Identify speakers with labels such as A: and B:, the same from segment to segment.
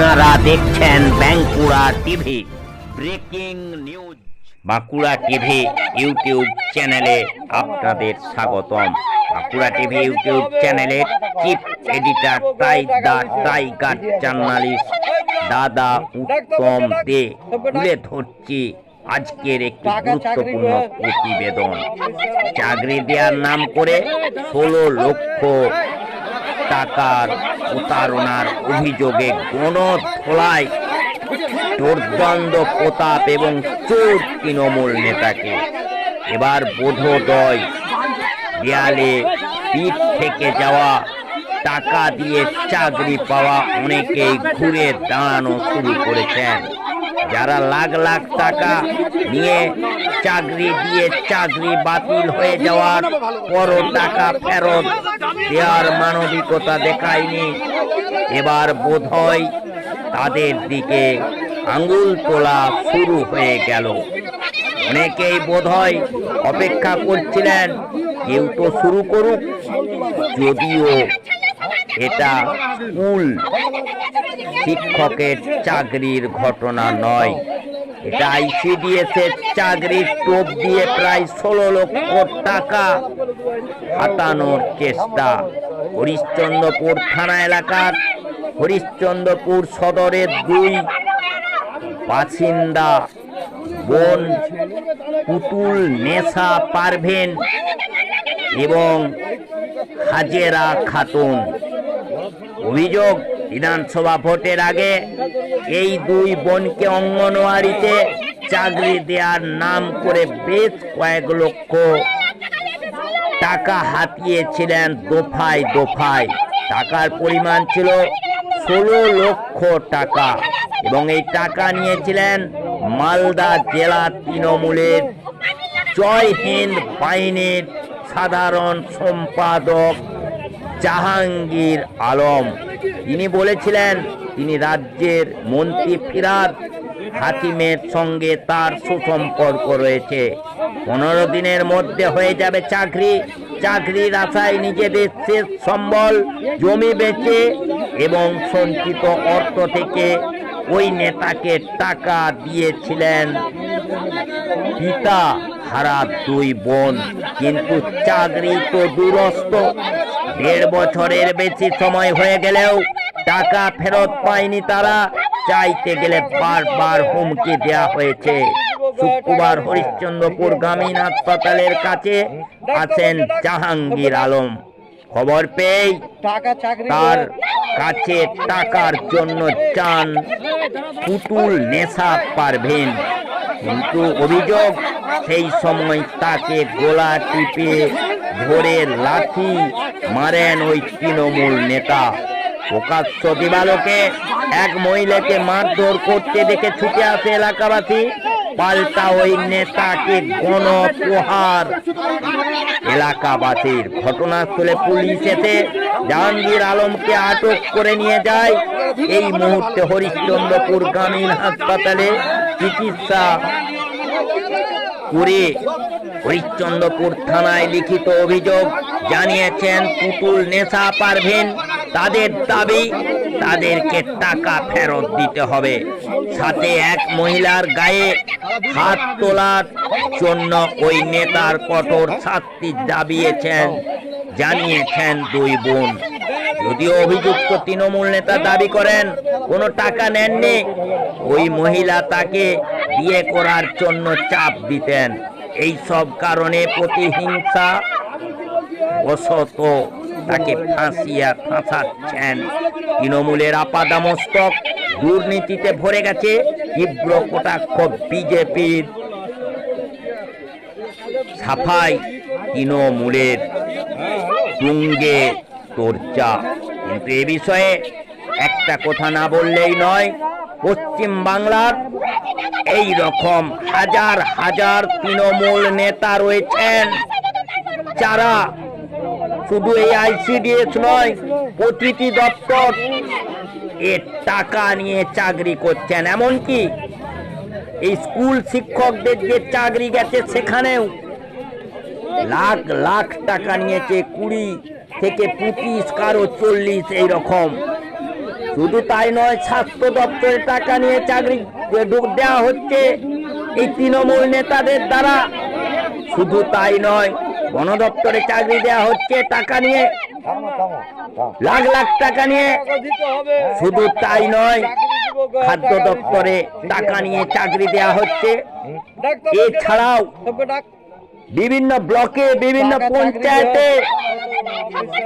A: আপনারা দেখছেন Bankura TV, breaking news. Bankura TV YouTube চ্যানেলে আপনাদের স্বাগতম। বাঁকুড়া টিভি ইউটিউব চ্যানেলের চিফ এডিটর টাই দা টাইগার জার্নালিস্ট দাদা উত্তম দে তুলে ধরছি আজকের একটি গুরুত্বপূর্ণ প্রতিবেদন। চাকরি দেওয়ার নাম করে ষোলো লক্ষ টাকার প্রতারণার অভিযোগে গণধোলায় দুর্দ্বন্দ্ব প্রতাপ এবং চোর তৃণমূল নেতাকে। এবার বোধোদয় দেয়ালে পিঠ থেকে যাওয়া, টাকা দিয়ে চাকরি পাওয়া অনেকেই ঘুরে দাঁড়ানো শুরু করেছেন। যারা লাখ লাখ টাকা নিয়ে চাকরি দিয়ে চাকরি বাতিল হয়ে যাওয়ার পরও টাকা ফেরত দেওয়ার মানবিকতা দেখায়নি। এবার বোধ হয় তাদের দিকে আঙ্গুল তোলা শুরু হয়ে গেল। অনেকেই বোধ হয় অপেক্ষা করছিলেন, কেউ তো শুরু করুক, যদিও এটা স্কুল শিক্ষকের চাকরির ঘটনা নয়। আইসিডিএস এর চাকরির টোপ দিয়ে প্রায় ষোলো লক্ষ টাকা হাতানোর চেষ্টা। হরিশ্চন্দ্রপুর থানা এলাকার হরিশ্চন্দ্রপুর সদরের দুই বাসিন্দা বোন পুতুল নেশা পারভেন এবং হাজেরা খাতুন। অভিযোগ বিধানসভা ভোটের আগে এই দুই বোনকে অঙ্গনওয়াড়িতে চাকরি দেওয়ার নাম করে বেশ কয়েক লক্ষ টাকা হাতিয়েছিলেন দফায় দফায়। টাকার পরিমাণ ছিল ষোলো লক্ষ টাকা এবং এই টাকা নিয়েছিলেন মালদা জেলা তৃণমূলের জয় হিন্দ বাহিনীর সাধারণ সম্পাদক জাহাঙ্গীর আলম। তিনি বলেছিলেন তিনি রাজ্যের মন্ত্রী ফিরাদ হাকিমের সঙ্গে তার সুসম্পর্ক রয়েছে। পনেরো দিনের মধ্যে হয়ে যাবে চাকরি। চাকরির আশায় নিজেদের শেষ সম্বল জমি বেচে এবং সঞ্চিত অর্থ থেকে ওই নেতাকে টাকা দিয়েছিলেন পিতা হারা দুই বোন। কিন্তু চাকরি তো দূরস্থ দেড় বছরের বেশি সময় হয়ে গেলেও টাকা ফেরত পায়নি তারা। চাইতে গেলে বারবার হুমকি দেয়া হয়েছে। শুক্রবার হরিশ্চন্দ্রপুর গ্রামীণ হাসপাতালের কাছে আছেন জাহাঙ্গীর আলম। খবর
B: চাকরি
A: তার কাছে টাকার জন্য চান। পুতুল নেশা পারবেন। কিন্তু অভিযোগ সেই সময় তাকে গোলা টিপে ধরে লাঠি মারেন ওই তৃণমূল নেতা। প্রকাশ্য দিবালোকে এক মহিলাকে মারধর করতে দেখে ছুটে আসে এলাকাবাসী। পাল্টা ওই নেতাকে গণপ্রহার। এলাকাবাসীর ঘটনাস্থলে পুলিশ এসে জাহাঙ্গীর আলমকে আটক করে নিয়ে যায়। এই মুহূর্তে হরিশ্চন্দ্রপুর গ্রামীণ হাসপাতালে চিকিৎসা করে হরিশ্চন্দ্রপুর থানায় লিখিত অভিযোগ জানিয়েছেন পুতুল নেশা পারভেন। তাদের দাবি তাদেরকে টাকা ফেরত দিতে হবে। সাথে এক মহিলার গায়ে হাত তোলার জন্য ওই নেতার কঠোর শাস্তি দাবিয়েছেন জানিয়েছেন দুই বোন। যদিও অভিযুক্ত তৃণমূল নেতা দাবি করেন, কোনো টাকা নেননি, ওই মহিলা তাকে বিয়ে করার জন্য চাপ দিতেন। এই সব কারণে প্রতিহিংসা বশত তাকে ফাঁসিয়া ফাঁসাচ্ছেন। তৃণমূলের আপাদামস্তক দুর্নীতিতে ভরে গেছে তীব্র কটাক্ষ বিজেপির। সাফাই তৃণমূলের তুঙ্গে চর্চা। কিন্তু এ বিষয়ে একটা কথা না বললেই নয়, পশ্চিম বাংলার এই রকম হাজার হাজার তৃণমূল নেতা রয়েছেন, যারা শুধু এই আইসিডিএস নয়, প্রতিটি দপ্তর এর টাকা নিয়ে চাকরি করছেন। এমনকি এই স্কুল শিক্ষকদের যে চাকরি গেছে সেখানেও লাখ লাখ টাকা নিয়েছে, কুড়ি থেকে পঁচিশ, কারও চল্লিশ এইরকম। শুধু তাই নয়, স্বাস্থ্য দপ্তরে টাকা নিয়ে চাকরি দেওয়া হচ্ছে, এই তৃণমূল নেতাদের দ্বারা শুধু তাই নয় বন দপ্তরে চাকরি দেওয়া হচ্ছে, টাকা নিয়ে। লাখ লাখ টাকা নিয়ে। শুধু তাই নয়, খাদ্য দপ্তরে টাকা নিয়ে চাকরি দেওয়া হচ্ছে। এছাড়াও বিভিন্ন ব্লকে, বিভিন্ন পঞ্চায়েতে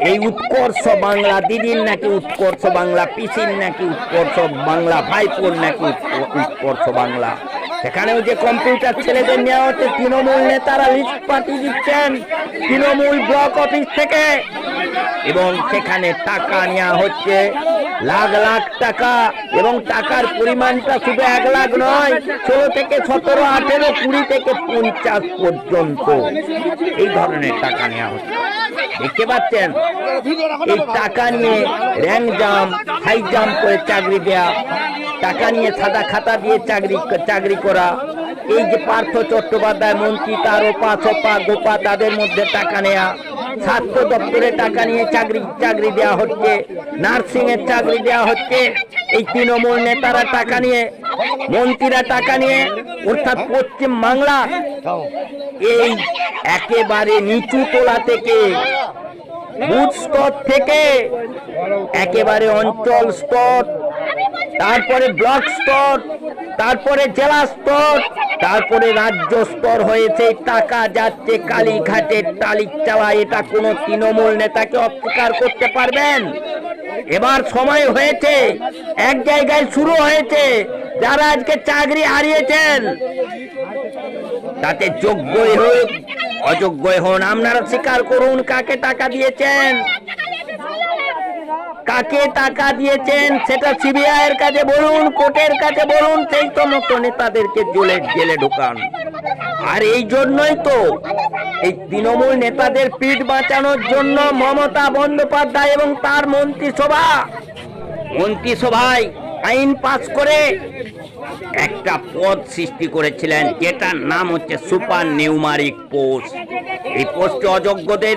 A: এই উৎকর্ষ বাংলা দিদির নাকি উৎকর্ষ বাংলা পিসির নাকি উৎকর্ষ বাংলা ভাইপোর নাকি উৎক- উৎকর্ষ বাংলা। সেখানেও যে কম্পিউটার ছেলেদের নেওয়া হচ্ছে, তৃণমূল নেতারা লিস্ট পাঠিয়ে দিচ্ছেন, তৃণমূল ব্লক অফিস থেকে। এবং সেখানে টাকা নেওয়া হচ্ছে, লাখ লাখ টাকা, এবং টাকার পরিমাণটা শুধু এক লাখ নয়, ষোলো থেকে সতেরো, আঠেরো, কুড়ি থেকে পঞ্চাশ পর্যন্ত। এই ধরনের টাকা নেওয়া হচ্ছে। দেখতে পাচ্ছেন? এই টাকা নিয়ে র্যাঙ্ক জাম্প হাই জাম্প করে চাকরি দেয়া টাকা নিয়ে সাদা খাতা দিয়ে চাকরি চাকরি করা। এই যে পার্থ চট্টোপাধ্যায় মন্ত্রী, তার ওপা সোপা গোপা তাদের মধ্যে টাকা নেয়া। স্বাস্থ্য দপ্তরে টাকা নিয়ে চাকরি চাকরি দেওয়া হচ্ছে। নার্সিং এর চাকরি দেওয়া হচ্ছে। এই তৃণমূল নেতারা টাকা নিয়ে, মন্ত্রীরা টাকা নিয়ে, অর্থাৎ পশ্চিম বাংলা এই একেবারে নিচু তোলা থেকে, বুথ স্তর থেকে, একেবারে অঞ্চল স্তর তারপরে ব্লক স্তর, তারপরে জেলা স্তর, তারপরে রাজ্য স্তর হয়েছে। টাকা যাচ্ছে কালীঘাটের টালির চাওয়া এটা কোনো তৃণমূল নেতাকে অস্বীকার করতে পারবেন? এবার সময় হয়েছে, এক জায়গায় শুরু হয়েছে, যারা আজকে চাকরি হারিয়েছেন, তাতে যোগ্যই হোক, অযোগ্যই হন আপনারা স্বীকার করুন কাকে টাকা দিয়েছেন। কাকে টাকা দিয়েছেন সেটা সিবিআই এর কাছে বলুন, কোর্টের কাছে বলুন, সেই তো সমস্ত নেতাদেরকে জেলে জেলে ঢুকান। আর এই জন্যই তো এই তৃণমূল নেতাদের পিঠ বাঁচানোর জন্য মমতা বন্দ্যোপাধ্যায় এবং তার মন্ত্রিসভা, মন্ত্রিসভায় আইন পাশ করে একটা পদ সৃষ্টি করেছিলেন, যেটার নাম হচ্ছে সুপার নিউমারিক পোস্ট। এই পোস্টে অযোগ্যদের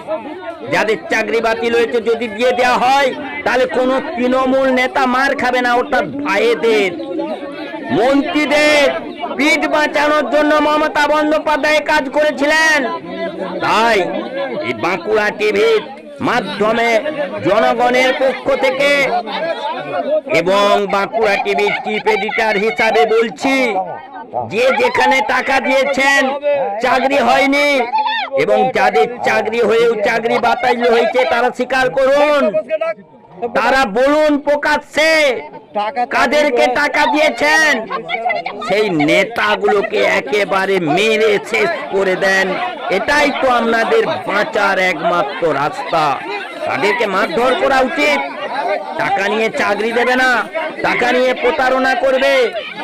A: যাদের চাকরি বাতিল হয়েছে যদি দিয়ে দেওয়া হয়, তাহলে কোনো তৃণমূল নেতা মার খাবে না অর্থাৎ ভাইদের। মন্ত্রীদের পিঠ বাঁচানোর জন্য মমতা বন্দ্যোপাধ্যায় কাজ করেছিলেন। তাই এই বাঁকুড়া টিভির মাধ্যমে জনগণের পক্ষ থেকে এবং বাঁকুড়া টিভির চিফ এডিটার হিসাবে বলছি, যে যেখানে টাকা দিয়েছেন, চাকরি হয়নি এবং যাদের চাকরি হয়েও চাকরি বাতাইল হয়েছে, তারা স্বীকার করুন। তারা বলুন প্রকাশ্যে কাদেরকে টাকা দিয়েছেন? সেই নেতাগুলোকে একেবারে মেরে শেষ করে দেন। এটাই তো আপনাদের বাঁচার একমাত্র রাস্তা। তাদেরকে মারধর করা উচিত। টাকা নিয়ে চাকরি দেবে না টাকা নিয়ে প্রতারণা করবে।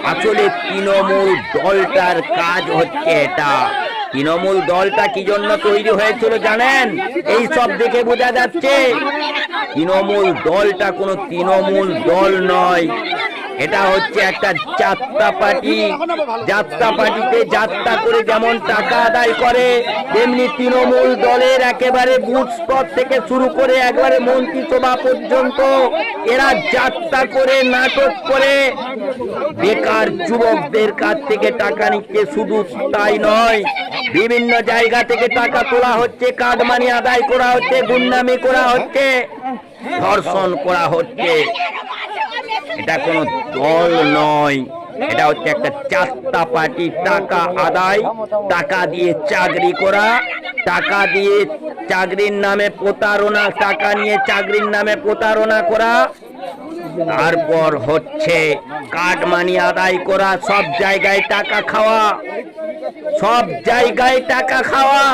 A: আসলে তৃণমূল দলটার কাজ হচ্ছে এটা। তৃণমূল দলটা কি জন্য তৈরি হয়েছিল জানেন? এই সব দেখে বোঝা যাচ্ছে, তৃণমূল দলটা কোনো তৃণমূল দল নয়। এটা হচ্ছে একটা যাত্রা পার্টি। যাত্রা পার্টিতে যাত্রা করে যেমন টাকা আদায় করে, তেমনি তৃণমূল দলের একেবারে বুথ স্তর থেকে শুরু করে একবারে মন্ত্রিসভা পর্যন্ত এরা যাত্রা করে, নাটক করে। বেকার যুবকদের কাছ থেকে টাকা নিচ্ছে, শুধু তাই নয়, বিভিন্ন জায়গা থেকে টাকা তোলা হচ্ছে কাটমানি আদায় করা হচ্ছে, গুন্ডামি করা হচ্ছে, ধর্ষণ করা হচ্ছে। এটা কোনো দল নয়। এটা হচ্ছে একটা চারটা পার্টি, টাকা আদায়, টাকা দিয়ে চাকরি করা, টাকা দিয়ে চাকরির নামে প্রতারণা, টাকা নিয়ে চাকরির নামে প্রতারণা করা। তারপর হচ্ছে কাঠ মানি আদায় করা, সব জায়গায় টাকা খাওয়া। সব জায়গায় টাকা খাওয়া।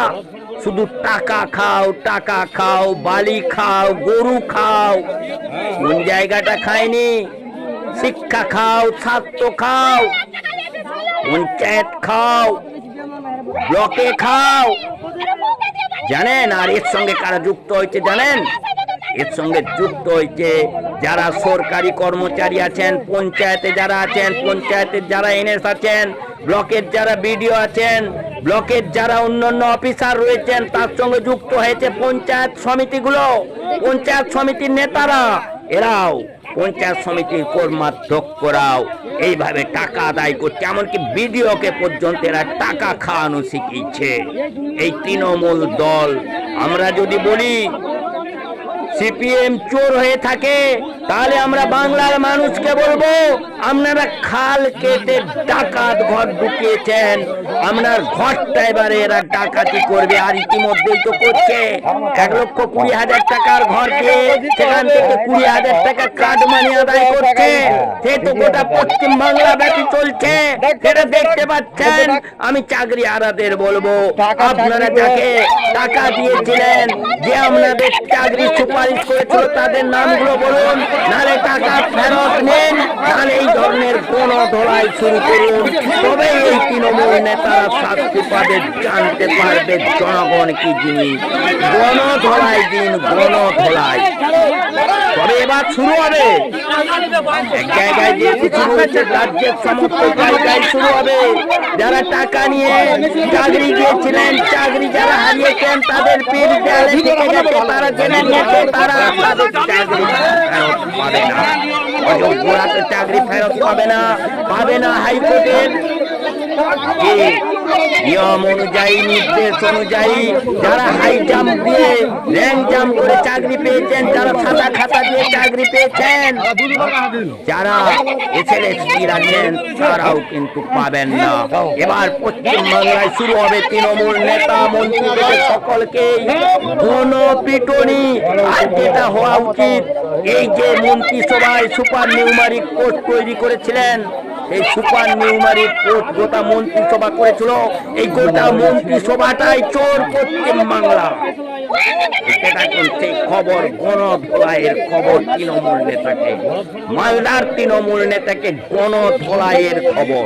A: শুধু টাকা খাও টাকা খাও, বালি খাও, গরু খাও। কোন জায়গাটা খায়নি? শিক্ষা খাও স্বাস্থ্য খাও, পঞ্চায়েত খাও, ব্লকে খাও। জানেন, আর এর সঙ্গে কারা যুক্ত হয়েছে জানেন? এর সঙ্গে যুক্ত হয়েছে যারা সরকারি কর্মচারী আছেন, পঞ্চায়েতে যারা আছেন, পঞ্চায়েতের যারা এনএস আছেন, ব্লকের যারা বিডিও আছেন, ব্লকের যারা অন্যান্য অফিসার রয়েছেন, তার সঙ্গে যুক্ত হয়েছে পঞ্চায়েত সমিতিগুলো। পঞ্চায়েত সমিতির নেতারা এরাও পঞ্চায়েত সমিতির কর্মাধ্যক্ষরাও এইভাবে টাকা আদায় করছে, এমনকি বিডিওকে পর্যন্ত এরা টাকা খাওয়ানো শিখিয়েছে। এই তৃণমূল দল, আমরা যদি বলি সিপিএম চোর হয়ে থাকে, তাহলে আমরা বাংলার মানুষকে বলব, আপনারা খাল কেটে ডাকাত ঘর ঢুকিয়েছেন, আপনার ঘরটা এবারে এরা ডাকাতি করবে, আর ইতিমধ্যেই তো করছে। এক লক্ষ কুড়ি হাজার টাকার ঘর সেখান থেকে কুড়ি হাজার টাকা কার্ড মানি আদায় করছে। সে তো গোটা পশ্চিম বাংলা ব্যাপী চলছে। সেটা দেখতে পাচ্ছেন, আমি চাকরি আরাদের বলব, আপনারা যাকে টাকা দিয়েছিলেন, যে আপনাদের চাকরি সুপারিশ করেছিল, তাদের নামগুলো বলুন। নাহলে টাকা ফেরত নেন তাহলে এই ধরনের কোন ধরাই শুরু করুন। তবে এই তৃণমূল নেতারা শাস্তি পাবে, জানতে পারবে জনগণ কি জিনিস। গণ ধলাই দিন গণ ধলাই তবে এবার শুরু হবে। এক জায়গায় যে শুরু হয়েছে রাজ্যের সমস্ত জায়গায় শুরু হবে। যারা টাকা নিয়ে চাকরি দিয়েছিলেন চাকরি যারা হারিয়েছেন, তাদের পীর দেয়ালে থেকে গেছে তারা জেনে নিয়েছে তারা তাদের চাকরি পাবে না। তো চাকরি ফেরত পাবে না পাবে না হাইকোর্টের। নিয়ম অনুযায়ী, নির্দেশ অনুযায়ী যারা হাই জাম্প দিয়ে র্যাঙ্ক জাম্প করে চাকরি পেয়েছেন যারা সাদা খাতা দিয়ে চাকরি পেয়েছেন। যারা এসএলএসটি রাখেন, তারাও কিন্তু পাবেন না। এবার পশ্চিম বাংলায় শুরু হবে তৃণমূল নেতা মন্ত্রী সকলকে। গণ পিটনি, আর যেটা হওয়া উচিত, এই যে মন্ত্রিসভায় সুপার নিউমারিক কোর্ট তৈরি করেছিলেন এই সুপার নিউমারিক কোর্ট গোটা মন্ত্রিসভা করেছিল। এই গোটা মন্ত্রিসভাটাই চোর পশ্চিম বাংলা। খবর, গণধোলাইয়ের খবর, তৃণমূল নেতাকে। মালদার তৃণমূল নেতাকে গণধোলাইয়ের খবর।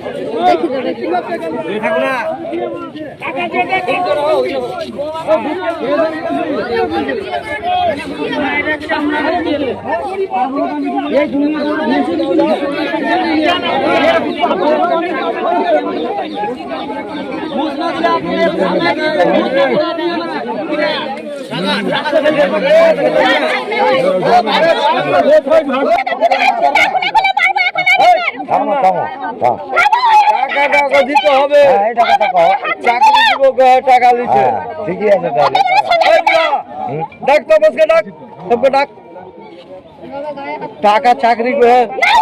B: থামো থামো থাম।
C: টাকা টাকা দিতে হবে।
B: হ্যাঁ এই টাকাটা কহ
C: চাকরি দিব টাকা দিতে
B: হ্যাঁ ঠিকই আছে তাহলে।
C: ডাক তো বসকে ডাক। সবকে ডাক। টাকা চাকরি করে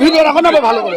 B: ভিডিও রাখো না ভালো করে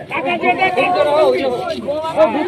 D: আপনি